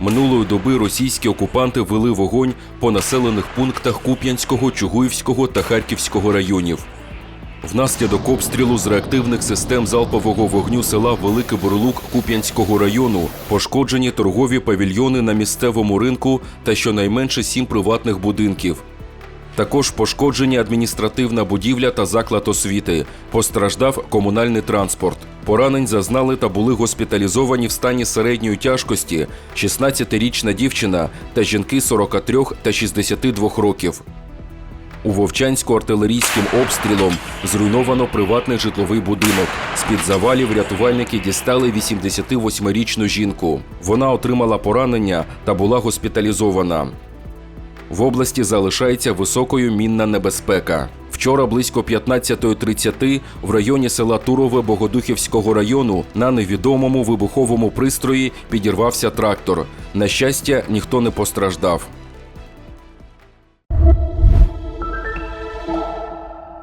Минулої доби російські окупанти вели вогонь по населених пунктах Куп'янського, Чугуївського та Харківського районів. Внаслідок обстрілу з реактивних систем залпового вогню села Великий Бурлук Куп'янського району пошкоджені торгові павільйони на місцевому ринку та щонайменше сім приватних будинків. Також пошкоджені адміністративна будівля та заклад освіти. Постраждав комунальний транспорт. Поранень зазнали та були госпіталізовані в стані середньої тяжкості 16-річна дівчина та жінки 43 та 62 років. У Вовчанську артилерійським обстрілом зруйновано приватний житловий будинок. З-під завалів рятувальники дістали 88-річну жінку. Вона отримала поранення та була госпіталізована. В області залишається високою мінна небезпека. Вчора близько 15.30 в районі села Турове Богодухівського району на невідомому вибуховому пристрої підірвався трактор. На щастя, ніхто не постраждав.